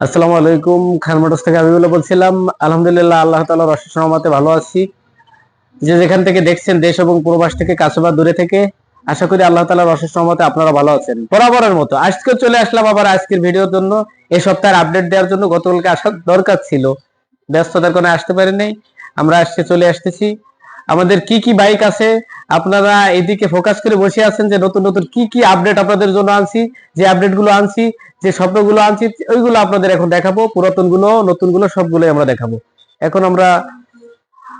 আসসালামু আলাইকুম, খান মোটরস থেকে আবিবুল্লাহ বলছিলাম। আলহামদুলিল্লাহ, আল্লাহ তাআলার অশেষ রহমতে ভালো আছি। যে যেখান থেকে দেখছেন, দেশ এবং প্রবাস থেকে, কাছে বা দূরে থেকে, আশা করি আল্লাহ তাআলার অশেষ রহমতে আপনারা ভালো আছেন। বরাবরের মতো। আজকে চলে আসলাম আবার আজকের ভিডিওর জন্য। এই সপ্তাহের আপডেট দেওয়ার জন্য গতকালকে আসার দরকার ছিল। ব্যস্ততার কারণে আসতে পারি নাই আমরা আসতে চলে আসতেছি। আমাদের কি কি বাইক আছে? আপনারা এদিকে ফোকাস করে বসে আছেন যে নতুন নতুন কি কি আপডেট আপনাদের জন্য আনছি যে আপডেটগুলো আনছি যে স্বপ্নগুলো আনছি ওইগুলো আপনাদের এখন দেখাবো। পুরাতনগুলো নতুনগুলো সবগুলোই আমরা দেখাবো। এখন আমরা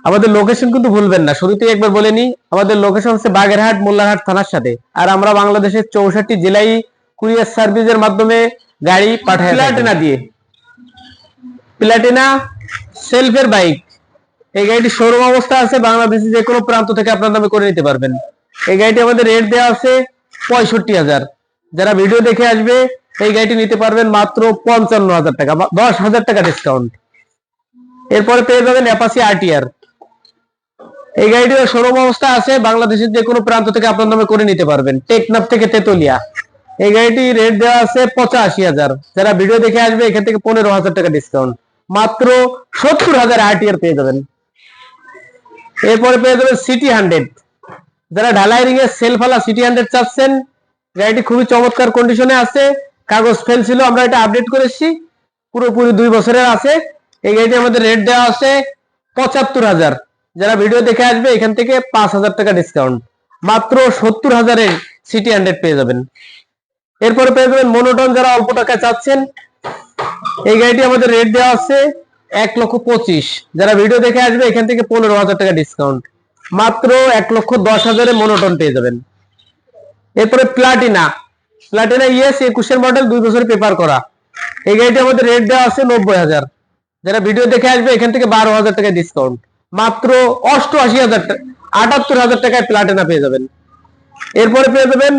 আমাদের লোকেশন কিন্তু ভুলবেন না শুরুতেই একবার বলে নি আমাদের লোকেশন হচ্ছে বাগেরহাট মোল্লারহাট থানার সাথে। আর আমরা বাংলাদেশের চৌষট্টি জেলায় কুরিয়ার সার্ভিসের মাধ্যমে গাড়ি পাঠাই প্লাটিনা দিয়ে। প্লাটিনা সেলফের বাইক এই গাড়িটি শোরুম অবস্থা আছে, বাংলাদেশের যে কোনো প্রান্ত থেকে আপনার নামে করে নিতে পারবেন। এই গাড়িটি আমাদের রেট দেওয়া আছে পঁয়ষট্টি হাজার। যারা ভিডিও দেখে আসবে, এই গাড়িটি নিতে পারবেন মাত্র পঞ্চান্ন হাজার টাকা দশ হাজার টাকা ডিসকাউন্ট এরপরে পেয়ে যাবেন অ্যাপাসি আরটিআর এই গাড়িটির শোরুম অবস্থা আছে, বাংলাদেশের যে কোনো প্রান্ত থেকে আপনার নামে করে নিতে পারবেন, টেকনাফ থেকে তেতুলিয়া। এই গাড়িটি রেট দেওয়া আছে পঁচাশি হাজার। যারা ভিডিও দেখে আসবে, এখান থেকে পনেরো হাজার টাকা ডিসকাউন্ট মাত্র সত্তর হাজার আরটিআর পেয়ে যাবেন। এরপরে পেয়ে যাবেন সিটি হান্ড্রেড যারা ঢালাই রিং এর সেলফালা সিটি হান্ড্রেড চাচ্ছেন, গাড়িটি খুবই চমৎকার কন্ডিশনে আছে, কাগজ ফেল ছিল, আমরা এটা আপডেট করেছি। পুরোপুরি দুই বছরের আছে। এই গাড়িটি আমাদের রেট দেওয়া আছে পঁচাত্তর হাজার। যারা ভিডিও দেখে আসবে, এখান থেকে পাঁচ হাজার টাকা ডিসকাউন্ট মাত্র সত্তর হাজারের সিটি হান্ড্রেড পেয়ে যাবেন। এরপরে পেয়ে যাবেন মনোটন যারা অল্প টাকায় চাচ্ছেন, এই গাড়িটি আমাদের রেট দেওয়া আছে এক লক্ষ পঁচিশ। যারা ভিডিও দেখে আসবে, এখান থেকে পনেরো হাজার টাকা ডিসকাউন্ট মাত্র এক লক্ষ দশ হাজারে মনোটন পেয়ে যাবেন। এরপরে প্লাটিনা প্লাটিনা ইয়েস একুশের মডেল দুই বছর পেপার করা। এই গাড়িটি আমাদের রেট দেওয়া আছে নব্বই হাজার। যারা ভিডিও দেখে আসবে, এখান থেকে বারো হাজার টাকা ডিসকাউন্ট মাত্র অষ্টআশি হাজার আটাত্তর হাজার টাকায় প্লাটিনা পেয়ে যাবেন। এরপরে পেয়ে যাবেন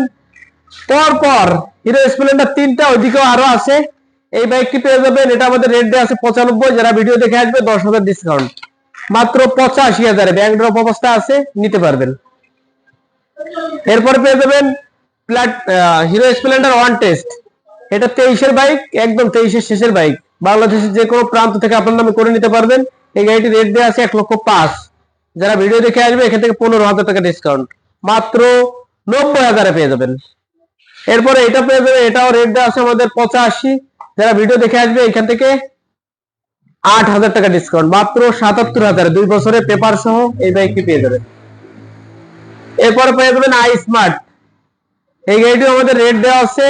পর পর হিরো স্প্লেন্ডার তিনটা, ওইদিকেও আরও আছে। এই বাইকটি পেয়ে যাবেন। এটা আমাদের রেট দেওয়া আছে পঁচানব্বই। যারা ভিডিও দেখে আসবে, দশ হাজার ডিসকাউন্ট মাত্র পঁচাশি হাজারে ব্যাংক ড্রপ অবস্থা আছে, নিতে পারবেন। এরপরে পেয়ে যাবেন প্লাট হিরো স্প্লেন্ডার ওয়ান টেস্ট এটা তেইশের বাইক একদম তেইশের শেষের বাইক বাংলাদেশের যে কোনো প্রান্ত থেকে আপনার নামে করে নিতে পারবেন। এই গাড়িটি রেট দেওয়া আছে এক লক্ষ পাঁচ। যারা ভিডিও দেখে আসবে, এখান থেকে পনেরো হাজার টাকা ডিসকাউন্ট মাত্র নব্বই হাজারে পেয়ে যাবেন। এরপরে এটা পেয়ে যাবে এটাও রেট দেওয়া আছে আমাদের পঁচাশি। যারা ভিডিও দেখে আসবে এখান থেকে আট হাজার টাকা ডিসকাউন্ট মাত্র সাতাত্তর হাজার। দুই বছরের পেপার সহ এই বাইকটি পেয়ে যাবেন এরপরে পেয়ে যাবেন আই স্মার্ট এই গাড়িটি আমাদের রেট দেওয়া আছে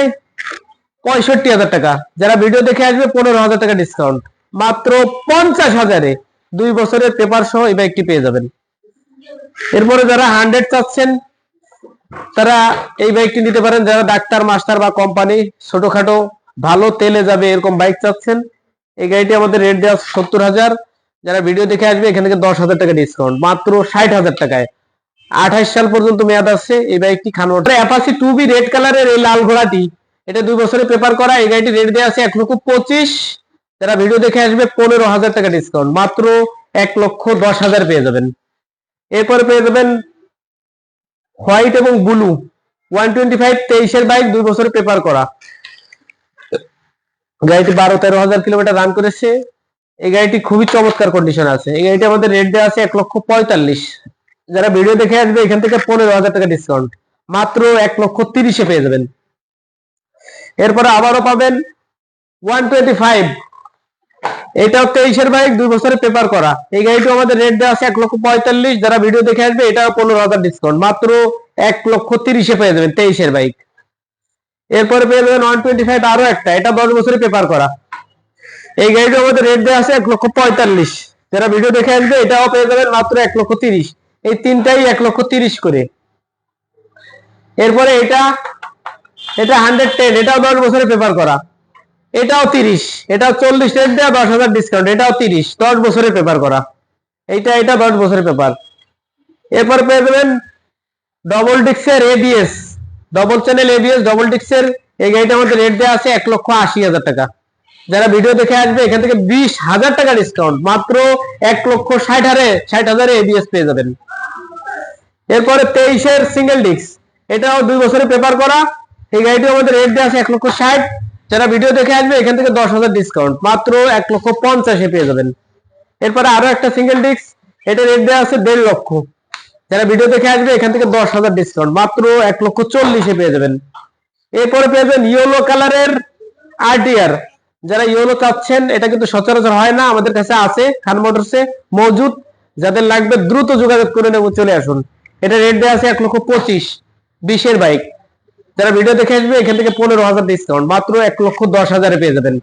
পঁয়ষট্টি হাজার টাকা। যারা ভিডিও দেখে আসবে পনেরো হাজার টাকা ডিসকাউন্ট মাত্র পঞ্চাশ হাজারে দুই বছরের পেপার সহ এই বাইকটি পেয়ে যাবেন। এরপরে যারা হান্ড্রেড চাচ্ছেন, তারা এই বাইকটি নিতে পারেন। যারা ডাক্তার, মাস্টার বা কোম্পানি ছোটখাটো ভালো তেলে যাবে, এরকম বাইক চাচ্ছেন, এই গাড়িটি আমাদের রেট দেওয়া সত্তর হাজার। যারা ভিডিও দেখে আসবে, এখান থেকে দশ হাজার টাকা ডিসকাউন্ট মাত্র ষাট হাজার টাকায়। আঠাশ সাল পর্যন্ত মেয়াদ আছে, এই বাইকটি খানোয়ার। অ্যাপাসি টু বি রেড কালারের এই লাল ঘোড়াটি, এটা দুই বছরে পেপার করা, এই গাড়িটি রেট দেওয়া আছে এক লক্ষ পঁচিশ। যারা ভিডিও দেখে আসবে, পনেরো হাজার টাকা ডিসকাউন্ট মাত্র এক লক্ষ দশ হাজার পেয়ে যাবেন। এরপরে পেয়ে যাবেন হোয়াইট এবং ব্লু ওয়ান টোয়েন্টি ফাইভ তেইশের বাইক দুই বছরে পেপার করা। গাড়িটি বারো তেরো হাজার কিলোমিটার রান করেছে। এই গাড়িটি খুবই চমৎকার কন্ডিশন আছে। এই গাড়িটি আমাদের রেট দেওয়া আছে এক লক্ষ পঁয়তাল্লিশ। যারা ভিডিও দেখে আসবে, এখান থেকে পনেরো হাজার টাকা ডিসকাউন্ট মাত্র এক লক্ষ তিরিশে পেয়ে যাবেন। এরপরে আবারও পাবেন ওয়ান টোয়েন্টি ফাইভ এটাও তেইশের বাইক দুই বছরে পেপার করা। এই গাড়িটি আমাদের রেট দেওয়া আছে এক লক্ষ পঁয়তাল্লিশ। যারা ভিডিও দেখে আসবে, এটাও পনেরো হাজার ডিসকাউন্ট মাত্র এক লক্ষ তিরিশে পেয়ে যাবেন তেইশের বাইক এরপরে পেয়ে যাবেন ওয়ান টোয়েন্টি ফাইভ আরও একটা। এটা দশ বছরে পেপার করা। এই গাড়িটা আমাদের রেট দেওয়া আছে এক লক্ষ পঁয়তাল্লিশ। যারা ভিডিও দেখে আসবে, এটাও পেয়ে যাবেন মাত্র এক লক্ষ তিরিশ। এই তিনটাই এক লক্ষ তিরিশ করে। এরপরে এটা এটা হান্ড্রেড টেন এটাও দশ বছরে পেপার করা। এটাও তিরিশ। এটাও চল্লিশ রেট দেওয়া দশ হাজার ডিসকাউন্ট এটাও তিরিশ। দশ বছরে পেপার করা। এইটা, এটা দশ বছরের পেপার এরপর পেয়ে যাবেন double ডিক্সের ABS double channel ABS double ডিক্সের এই গাড়িটা আমাদের রেট দেওয়া আছে এক লক্ষ আশি হাজার টাকা। যারা ভিডিও দেখে আসবে, এখান থেকে বিশ হাজার টাকা ডিসকাউন্ট মাত্র এক লক্ষ ষাট হারে, ষাট হাজারে এবিএস পেয়ে যাবেন। এরপরে তেইশের সিঙ্গেল ডিস্ক এটাও দুই বছরে পেপার করা। এই গাড়িটি আমাদের রেট দেওয়া আছে এক লক্ষ ষাট। যারা ভিডিও দেখে আসবে, এখান থেকে দশ হাজার ডিসকাউন্ট মাত্র এক লক্ষ পঞ্চাশে পেয়ে যাবেন। এরপরে আরও একটা সিঙ্গেল ডিস্ক এটা রেট দেওয়া আছে দেড় লক্ষ। যারা ভিডিও দেখে আসবে, এখান থেকে দশ হাজার ডিসকাউন্ট মাত্র এক লক্ষ চল্লিশে পেয়ে যাবেন। এরপরে পেয়ে যাবেন ইয়েলো কালারের আরটিআর যারা ইয়েলো চাচ্ছেন, এটা কিন্তু সচরাচর হয় না। আমাদের কাছে আছে, খান মোটরসে মজুদ। যাদের লাগবে, দ্রুত যোগাযোগ করে নেব, চলে আসুন। এটা রেট দেওয়া আছে এক লক্ষ পঁচিশ। বিশের বাইক যারা ভিডিও দেখে আসবে, এখান থেকে পনেরো হাজার ডিসকাউন্ট মাত্র এক লক্ষ দশ হাজারে পেয়ে যাবেন।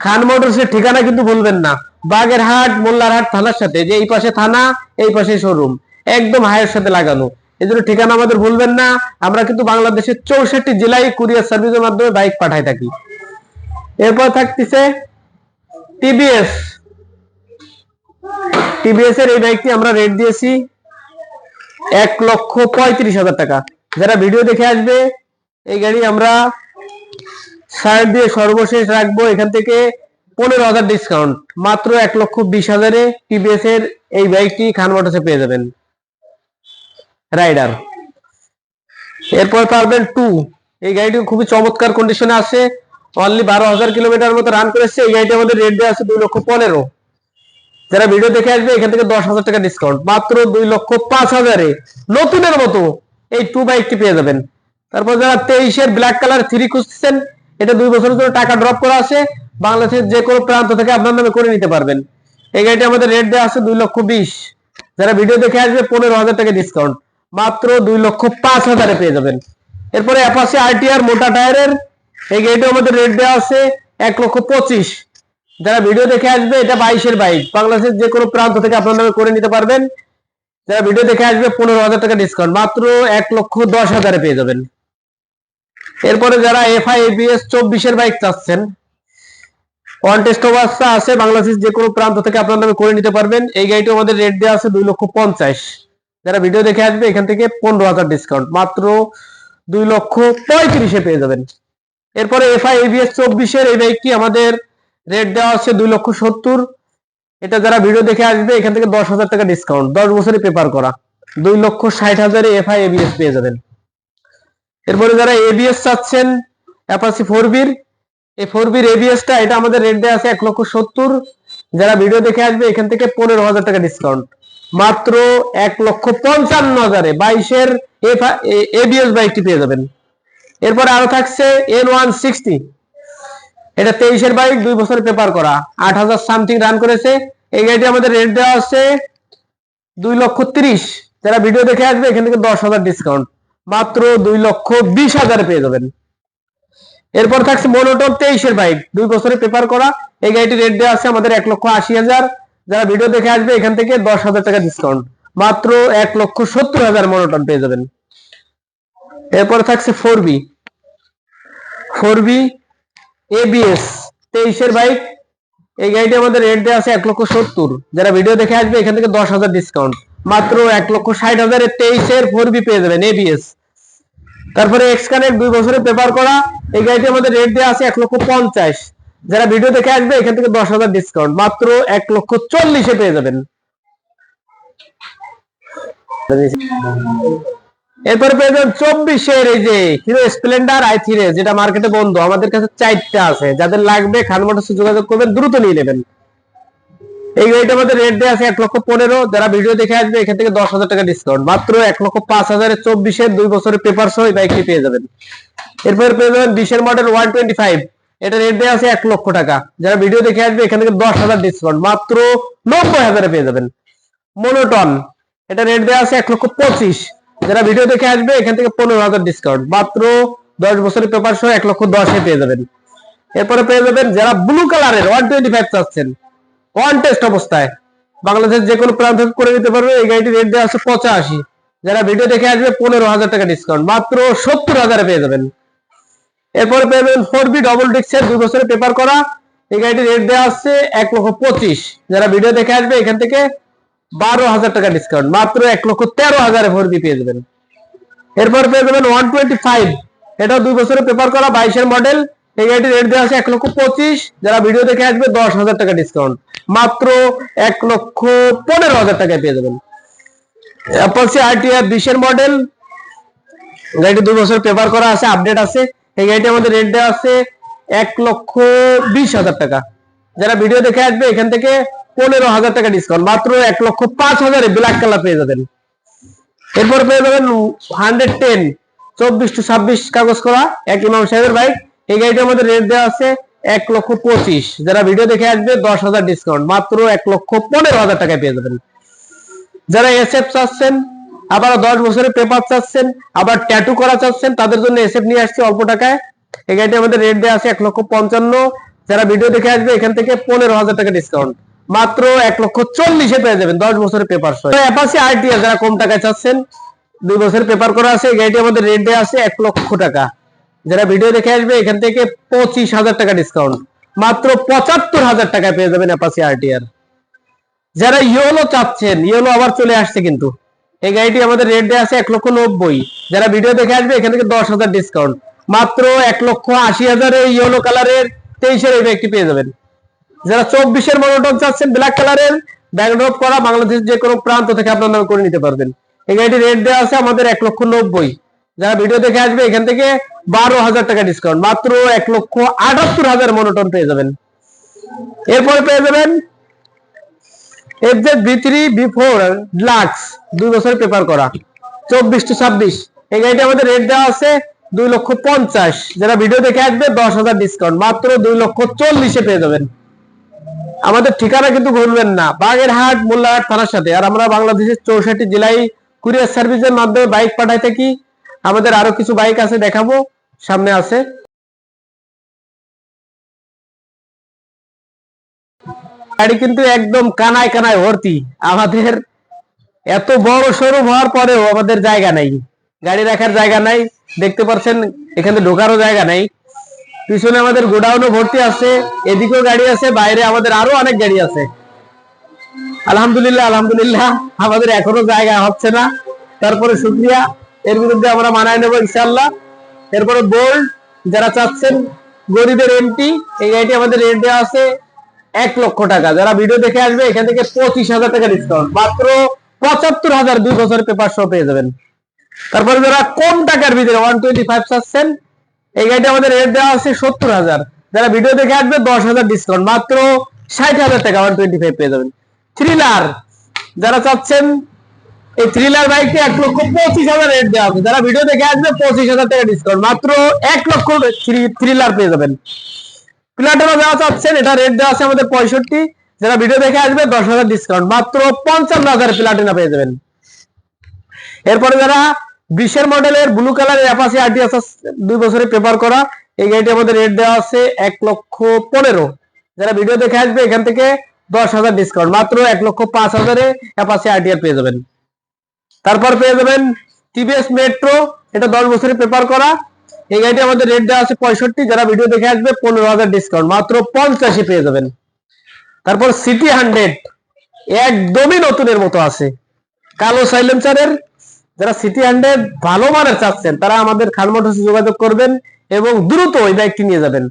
খান মোটরসের ঠিকানা কিন্তু ভুলবেন না। বাগেরহাট, মোল্লারহাট থানার সাথে। যে এই পাশে থানা, এই পাশে শোরুম একদম হায়ের সাথে লাগানো। এই জন্য ঠিকানা আমাদের ভুলবেন না। আমরা কিন্তু বাংলাদেশের চৌষট্টি জেলায় কুরিয়ার সার্ভিসের মাধ্যমে বাইক পাঠাই থাকি। এরপর থাকতেছে টিবিএস টিবিএস এর এই বাইকটি আমরা রেট দিয়েছি এক লক্ষ পঁয়ত্রিশ হাজার টাকা। যারা ভিডিও দেখে আসবে, এই গাড়ি আমরা সাইড দিয়ে সর্বশেষ রাখব এখান থেকে পনেরো হাজার ডিসকাউন্ট মাত্র এক লক্ষ বিশ হাজারে টিবিএস এর এই বাইকটি খান মোটরসে পেয়ে যাবেন। রাইডার। এরপর পারবেন টু। এই গাড়িটি খুবই চমৎকার কন্ডিশনে আছে। অনলি বারো হাজার কিলোমিটার মতো রান করেছে। এই গাড়িটি আমাদের রেট দেওয়া আছে দুই লক্ষ পনেরো। যারা ভিডিও দেখে আসবে, এখান থেকে দশ হাজার টাকা ডিসকাউন্ট মাত্র দুই লক্ষ পাঁচ হাজারে নতুনের মতো এই টু বাইকটি পেয়ে যাবেন। তারপর যারা তেইশের ব্ল্যাক কালার থ্রি খুঁজছেন এটা দুই বছরের জন্য টাকা ড্রপ করা আছে। বাংলাদেশের যে কোনো প্রান্ত থেকে আপনার নামে করে নিতে পারবেন। এই গাড়িটি আমাদের রেট দেওয়া আছে দুই লক্ষ বিশ। যারা ভিডিও দেখে আসবে, পনেরো হাজার টাকা ডিসকাউন্ট মাত্র দুই লক্ষ পাঁচ হাজারে পেয়ে যাবেন। এরপরে অ্যাপাসি আরটিআর মোটা টায়ারের, এই গাড়িটি আমাদের রেট দেওয়া আছে এক লক্ষ পঁচিশ। যারা ভিডিও দেখে আসবে, এটা বাইশের বাইক। বাংলাদেশের যে কোনো প্রান্ত থেকে আপনার নামে করে নিতে পারবেন। যারা ভিডিও দেখে আসবে, পনেরো হাজার টাকা ডিসকাউন্ট মাত্র এক লক্ষ দশ হাজারে পেয়ে যাবেন। এরপরে যারা এফআই, এবিএস চব্বিশের বাইক চাচ্ছেন, ওয়ান টেস্ট অবস্থা আছে, বাংলাদেশের যে কোনো প্রান্ত থেকে আপনার নামে করে নিতে পারবেন। এই গাড়িটি আমাদের রেট দেওয়া আছে দুই লক্ষ পঞ্চাশ। যারা ভিডিও দেখে আসবে, এখান থেকে পনেরো হাজার ডিসকাউন্ট মাত্র দুই লক্ষ পঁয়ত্রিশে পেয়ে যাবেন। এরপরে এফআই এভিএস চব্বিশের এই বাইকটি আমাদের রেট দেওয়া হচ্ছে দুই লক্ষ সত্তর। এটা যারা ভিডিও দেখে আসবে, এখান থেকে দশ হাজার টাকা ডিসকাউন্ট দশ বছরে পেপার করা। দুই লক্ষ ষাট হাজারে এফআই এবিএস পেয়ে যাবেন। এরপরে যারা এবিএস চাচ্ছেন অ্যাপাসি ফোর বির এই ফোর বির এবিএসটা এটা আমাদের রেট দেওয়া আছে এক লক্ষ সত্তর। যারা ভিডিও দেখে আসবে, এখান থেকে পনেরো হাজার টাকা ডিসকাউন্ট মাত্র এক লক্ষ পঞ্চান্ন হাজারে বাইশের এবিএস বাইকটি পেয়ে যাবেন। এরপরে আরও থাকছে এন ওয়ান সিক্সটি। এটা তেইশের বাইক, দুই বছরের পেপার করা। আট হাজার সামথিং রান করেছে। এই গাড়িটি আমাদের রেট দেওয়া আছে দুই লক্ষ তিরিশ। যারা ভিডিও দেখে আসবে, এখান থেকে দশ হাজার ডিসকাউন্ট মাত্র দুই লক্ষ বিশ হাজারে পেয়ে যাবেন। এরপর থাকছে মনোটন তেইশের বাইক, দুই বছরে পেপার করা। এই গাড়িটি রেট দেওয়া আছে আমাদের এক লক্ষ আশি হাজার। যারা ভিডিও দেখে আসবে, এখান থেকে দশ হাজার টাকা ডিসকাউন্ট মাত্র এক লক্ষ সত্তর হাজার মনোটন পেয়ে যাবেন। এরপর থাকছে four B four B ABS তেইশের বাইক। এই গাড়িটি আমাদের রেট দেওয়া আছে এক লক্ষ সত্তর। যারা ভিডিও দেখে আসবে, এখান থেকে দশ হাজার ডিসকাউন্ট মাত্র এক লক্ষ ষাট হাজারের তেইশের ফোর বি পেয়ে যাবেন এবিএস তারপরে এক্স কানেক্ট দুই বছরের পেপার করা। এই গাড়িটি আমাদের রেট দেওয়া আছে এক লক্ষ পঞ্চাশ। যারা ভিডিও দেখে আসবে, এখান থেকে দশ হাজার ডিসকাউন্ট মাত্র এক লক্ষ চল্লিশে পেয়ে যাবেন। এরপরে পেয়ে যাবেন চব্বিশের এই যে হিরো স্প্লেন্ডার আই থ্রি যেটা মার্কেটে বন্ধ, আমাদের কাছে চারটা আছে। যাদের লাগবে, খান মোটরসে যোগাযোগ করবেন, দ্রুত নিয়ে নেবেন। এই গাড়িটা আমাদের রেট দেওয়া আছে এক লক্ষ পনেরো। যারা ভিডিও দেখে আসবে, এখান থেকে দশ হাজার টাকা ডিসকাউন্ট মাত্র এক লক্ষ পাঁচ হাজারের চব্বিশের দুই বছরের পেপার সহ এই বাইকটি পেয়ে যাবেন। এরপরে পেয়ে যাবেন বিশের মডেল ওয়ান টোয়েন্টি ফাইভ এটা রেট দেওয়া আছে এক লক্ষ টাকা। যারা ভিডিও দেখে আসবে, এখান থেকে দশ হাজার ডিসকাউন্ট মাত্র নব্বই হাজারে পেয়ে যাবেন। মনোটন এটা রেট দেওয়া আছে এক লক্ষ পঁচিশ। যারা ভিডিও দেখে আসবে, এখান থেকে পনেরো হাজার ডিসকাউন্ট মাত্র দশ বছরের পেপার সহ এক লক্ষ দশে পেয়ে যাবেন। এরপরে পেয়ে যাবেন যারা ব্লু কালারের ওয়ান টোয়েন্টি ফাইভ চাচ্ছেন। ওয়ান টেস্ট অবস্থায়। বাংলাদেশের যে কোনো প্রান্ত করে নিতে পারবে, এই গাড়িটি রেট দেওয়া আছে পঁচাশি। যারা ভিডিও দেখে আসবে, পনেরো হাজার টাকা ডিসকাউন্ট মাত্র সত্তর হাজারে পেয়ে যাবেন। এরপরে পেয়ে যাবেন ফোর বি ডবল ডিক্সের দুই বছরের পেপার করা। এই গাড়িটির রেট দেওয়া আছে এক লক্ষ পঁচিশ। যারা ভিডিও দেখে আসবে, এখান থেকে বারো হাজার টাকা ডিসকাউন্ট মাত্র এক লক্ষ তেরো হাজারে ফোর বি পেয়ে যাবেন। এরপর পেয়ে যাবেন ওয়ান টোয়েন্টি ফাইভ এটাও দুই বছরের পেপার করা বাইশের মডেল এই গাড়িটির রেট দেওয়া আছে এক লক্ষ পঁচিশ। যারা ভিডিও দেখে আসবে, দশ হাজার টাকা ডিসকাউন্ট মাত্র এক লক্ষ পনেরো হাজার টাকায় পেয়ে যাবেন। অ্যাপলসি আরটিআর বিশের মডেল গাড়িটি দুই বছর পেপার করা আছে আপডেট আছে। এই গাড়িটি আমাদের রেট দেওয়া আছে এক লক্ষ বিশ হাজার টাকা। যারা ভিডিও দেখে আসবে, এখান থেকে পনেরো হাজার টাকা ডিসকাউন্ট মাত্র এক লক্ষ পাঁচ হাজারে ব্ল্যাক কালার পেয়ে যাবেন। এরপর পেয়ে যাবেন হান্ড্রেড টেন চব্বিশ টু ছাব্বিশ কাগজ করা, এক ইমাম সাহেবের বাইক এই গাড়িটার মধ্যে রেট দেওয়া আছে এক লক্ষ পঁচিশ। যারা ভিডিও দেখে আসবে, দশ হাজার ডিসকাউন্ট মাত্র এক লক্ষ পনেরো হাজার টাকায় পেয়ে যাবেন। যারা এসএফ চাচ্ছেন আবার দশ বছরের পেপার চাচ্ছেন, আবার ট্যাটু করা চাচ্ছেন, তাদের জন্য এসএফ নিয়ে আসছে অল্প টাকায়। এই গাড়িটি আমাদের রেট দেওয়া আছে এক লক্ষ পঞ্চান্ন। যারা ভিডিও দেখে আসবে, এখান থেকে পনেরো হাজার টাকা ডিসকাউন্ট মাত্র এক লক্ষ চল্লিশে পেয়ে যাবেন দশ বছরের পেপার সহ অ্যাপাসি যারা কম টাকায় চাচ্ছেন, দুই বছরের পেপার করা আছে, এই গাড়িটি আমাদের রেট দেওয়া আছে এক লক্ষ টাকা। যারা ভিডিও দেখে আসবে, এখান থেকে পঁচিশ হাজার টাকা ডিসকাউন্ট মাত্র পঁচাত্তর হাজার টাকায় পেয়ে যাবেন অ্যাপাসি আরটিআর যারা ইয়োলো চাচ্ছেন ইয়োলো আবার চলে আসছে কিন্তু। এই গাড়িটি আমাদের রেট দেওয়া আছে এক লক্ষ নব্বই। যারা ভিডিও দেখে আসবে, এখান থেকে দশ হাজার ডিসকাউন্ট মাত্র এক লক্ষ আশি হাজারে ইয়েলো কালারের তেইশের এই ব্যাগটি পেয়ে যাবেন। যারা চব্বিশের মনোটন চাচ্ছেন ব্ল্যাক কালারের ব্যাকড্রপ করা বাংলাদেশের যে কোনো প্রান্ত থেকে আপনার নামে করে নিতে পারবেন। এই গাড়িটি রেট দেওয়া আছে আমাদের এক লক্ষ নব্বই। যারা ভিডিও দেখে আসবে, এখান থেকে বারো হাজার টাকা ডিসকাউন্ট মাত্র এক লক্ষ আটাত্তর হাজার মনোটন পেয়ে যাবেন। এরপরে পেয়ে যাবেন FZ V three V four deluxe দুই বছর পেপার করা। চব্বিশ টু ছাব্বিশ। এই গাড়িটা আমাদের রেট দেওয়া আছে দুই লক্ষ পঞ্চাশ। যারা ভিডিও দেখে আসবে, দশ হাজার ডিসকাউন্ট মাত্র দুই লক্ষ চল্লিশে পেয়ে যাবেন। আমাদের ঠিকানা কিন্তু ভুলবেন না। বাগেরহাট মোল্লাহাট থানার সাথে। আর আমরা বাংলাদেশের চৌষট্টি জেলায় কুরিয়ার সার্ভিসের মাধ্যমে বাইক পাঠাই থাকি। আমাদের আরও কিছু বাইক আছে দেখাবো। সামনে আছে। গাড়ি কিন্তু একদম কানায় কানায় ভর্তি। আমাদের এত বড় শোরুম হওয়ার পরেও আমাদের জায়গা নাই। গাড়ি রাখার জায়গা নাই। দেখতে পাচ্ছেন, এখানে ঢোকারও জায়গা নাই। পিছনে আমাদের গোডাউনও ভর্তি আছে, এদিকেও গাড়ি আছে, বাইরে আমাদের আরও অনেক গাড়ি আছে। আলহামদুলিল্লাহ আলহামদুলিল্লাহ, আমাদের এখনও জায়গা হচ্ছে না। তারপরে শুক্রিয়া এর বিরুদ্ধে আমরা মানায় নেব ইনশাল্লাহ এরপরে বোল্ড, যারা চাচ্ছেন গরিবের এমটি এই গাড়িটি আমাদের রেট দেওয়া আছে। এক লক্ষ টাকা। যারা ভিডিও দেখে আসবে, এখান থেকে পঁচিশ হাজার টাকা ডিসকাউন্ট মাত্র পঁচাত্তর হাজার দুই বছরের পেপার সহ পেয়ে যাবেন। তারপরে যারা কম টাকার ভিতরে ওয়ান টোয়েন্টি ফাইভ চাচ্ছেন এই গাড়িটা আমাদের রেট দেওয়া আছে সত্তর হাজার। যারা ভিডিও দেখে আসবে, দশ হাজার ডিসকাউন্ট মাত্র ষাট হাজার টাকা ওয়ান টোয়েন্টি ফাইভ পেয়ে যাবেন। থ্রিলার যারা চাচ্ছেন, এই থ্রিলার বাইকটি এক লক্ষ পঁচিশ হাজার রেট দেওয়া আছে। যারা ভিডিও দেখে আসবে, পঁচিশ হাজার টাকা ডিসকাউন্ট মাত্র এক লক্ষ থ্রিলার পেয়ে যাবেন। প্লাটিনা দেওয়া চাচ্ছেন, এটা রেট দেওয়া আছে আমাদের পঁয়ষট্টি। যারা ভিডিও দেখে আসবে, দশ হাজার ডিসকাউন্ট মাত্র পঞ্চান্ন হাজার প্লাটিনা পেয়ে যাবেন। এরপরে যারা বিশের মডেলের ব্লু কালারের অ্যাপাসি আরটিএস দুই বছরের পেপার করা, এই গাড়িটি আমাদের রেট দেওয়া আছে এক লক্ষ পনেরো। যারা ভিডিও দেখে আসবে, এখান থেকে দশ হাজার ডিসকাউন্ট মাত্র এক লক্ষ পাঁচ হাজারে অ্যাপাসি আরটিআর পেয়ে যাবেন। তারপর পেয়ে যাবেন টিভিএস মেট্রো এটা দশ বছরের পেপার করা। এই গাড়িটি আমাদের রেট দেওয়া আছে পঁয়ষট্টি, যারা ভিডিও দেখে আসবে, পনেরো হাজার ডিসকাউন্ট মাত্র পঞ্চাশে পেয়ে যাবেন। তারপর সিটি হান্ড্রেড একদমই নতুনের মতো আছে। কালো সাইলেন্সারের যারা সিটি হান্ড্রেড ভালো মানের চাচ্ছেন, তারা আমাদের খান মোটরসে যোগাযোগ করবেন এবং দ্রুত ওই বাইকটি নিয়ে যাবেন।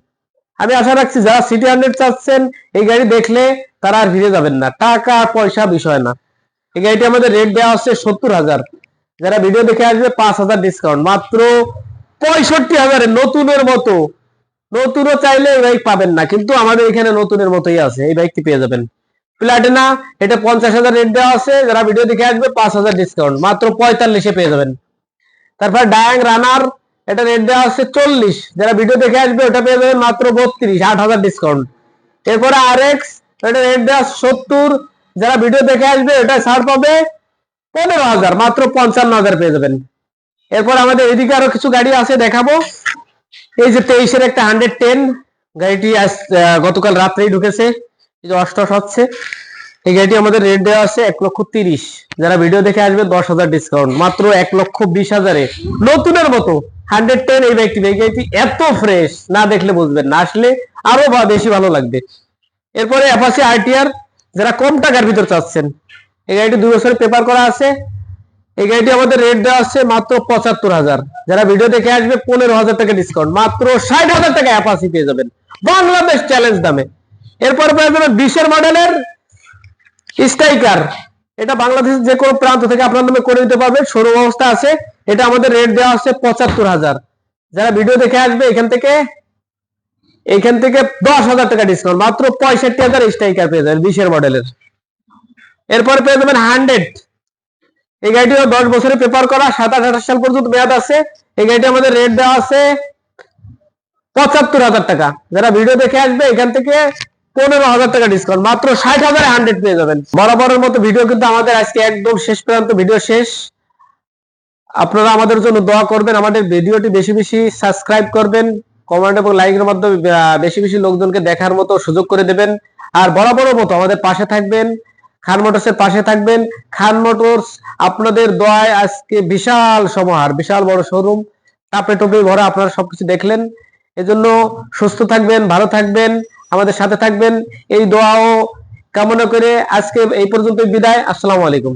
আমি আশা রাখছি, যারা সিটি হান্ড্রেড চাচ্ছেন, এই গাড়ি দেখলে তারা আর ফিরে যাবেন না। টাকা পয়সা বিষয় না। এই গাড়িটি আমাদের রেট দেওয়া হচ্ছে সত্তর হাজার। যারা ভিডিও দেখে আসবে, পাঁচ হাজার ডিসকাউন্ট মাত্র পঁয়ষট্টি হাজারে নতুনের মতো। নতুনও চাইলে এই বাইক পাবেন না, কিন্তু আমাদের এখানে নতুনের মতোই আছে, এই বাইকটি পেয়ে যাবেন। প্লাটিনা এটা পঞ্চাশ হাজার রেট দেওয়া আছে, যারা ভিডিও দেখে আসবে, পাঁচ হাজার ডিসকাউন্ট মাত্র পঁয়তাল্লিশে পেয়ে যাবেন। তারপর ডায়াং রানার এটা রেট দেওয়া আছে চল্লিশ, যারা ভিডিও দেখে আসবে, ওটা পেয়ে যাবেন মাত্র বত্রিশ, আট হাজার ডিসকাউন্ট এরপরে আর এক্স এটা রেট দেওয়া সত্তর, যারা ভিডিও দেখে আসবে এটা ছাড় পাবে পনেরো হাজার, মাত্র পঞ্চান্ন হাজার পেয়ে যাবেন। এরপর আমাদের এদিকে আরও কিছু গাড়ি আছে দেখাবো। এই যে তেইশের একটা হান্ড্রেড টেন গাড়িটি গতকাল রাত্রেই ঢুকেছে। অষ্টশ হচ্ছে। এই গাড়িটি আমাদের রেট দেওয়া আছে এক লক্ষ তিরিশ। যারা ভিডিও দেখে আসবে, দশ হাজার ডিসকাউন্ট মাত্র এক লক্ষ বিশ হাজারে। নতুনের মতো হান্ড্রেড টেন এই বাইকটি এই গাড়িটি এত ফ্রেশ না দেখলে বুঝবেন না। আসলে আরও বেশি ভালো লাগবে। এরপরে অ্যাপাসি আরটিআর যারা কম টাকার ভিতর চাচ্ছেন, এই গাড়িটি দুই বছরের পেপার করা আছে। এই গাড়িটি আমাদের রেট দেওয়া আছে মাত্র পঁচাত্তর হাজার। যারা ভিডিও দেখে আসবে, পনেরো হাজার টাকা ডিসকাউন্ট মাত্র ষাট হাজার টাকা অ্যাপাসি পেয়ে যাবেন। বাংলাদেশ চ্যালেঞ্জ দামে। এরপর পেয়ে যাবেন বিশের মডেলের স্ট্রাইকার এটা বাংলাদেশের যে কোনো প্রান্ত থেকে আপনার নামে করে দিতে পারবেন। সরু অবস্থা আছে। এটা আমাদের রেট দেওয়া আছে পঁচাত্তর হাজার। যারা ভিডিও দেখে আসবে, এখান থেকে এখান থেকে দশ হাজার টাকা ডিসকাউন্ট মাত্র পঁয়ষট্টি হাজার স্ট্রাইকার পেয়ে যাবেন বিশের মডেলের। এরপর পেয়ে যাবেন হান্ড্রেড এই গাড়িটিও দশ বছরের পেপার করা, সাতাশ, আঠাশ সাল পর্যন্ত মেয়াদ আছে। এই গাড়িটি আমাদের রেট দেওয়া আছে পঁচাত্তর হাজার টাকা। যারা ভিডিও দেখে আসবে, এখান থেকে পনেরো হাজার টাকা ডিসকাউন্ট মাত্র ষাট হাজার হান্ড্রেড পেয়ে যাবেন। বরাবরের মতো ভিডিও কিন্তু আমাদের আজকে একদম শেষ পর্যন্ত ভিডিও শেষ। আপনারা আমাদের জন্য দোয়া করবেন, আমাদের ভিডিওটি বেশি বেশি সাবস্ক্রাইব করবেন কমেন্ট এবং লাইকের মাধ্যমে বেশি বেশি লোকজনকে দেখার মতো সুযোগ করে দেবেন। আর বরাবরের মতো আমাদের পাশে থাকবেন। খান মোটরসের পাশে থাকবেন। খান মোটরস, আপনাদের দোয়ায় আজকে বিশাল সমাহার, বিশাল বড় শোরুম টাপে টোপে ভরা আপনারা সবকিছু দেখলেন। এজন্য সুস্থ থাকবেন, ভালো থাকবেন, আমাদের সাথে থাকবেন। এই দোয়াও কামনা করে আজকে এই পর্যন্ত বিদায়। আসসালামু আলাইকুম।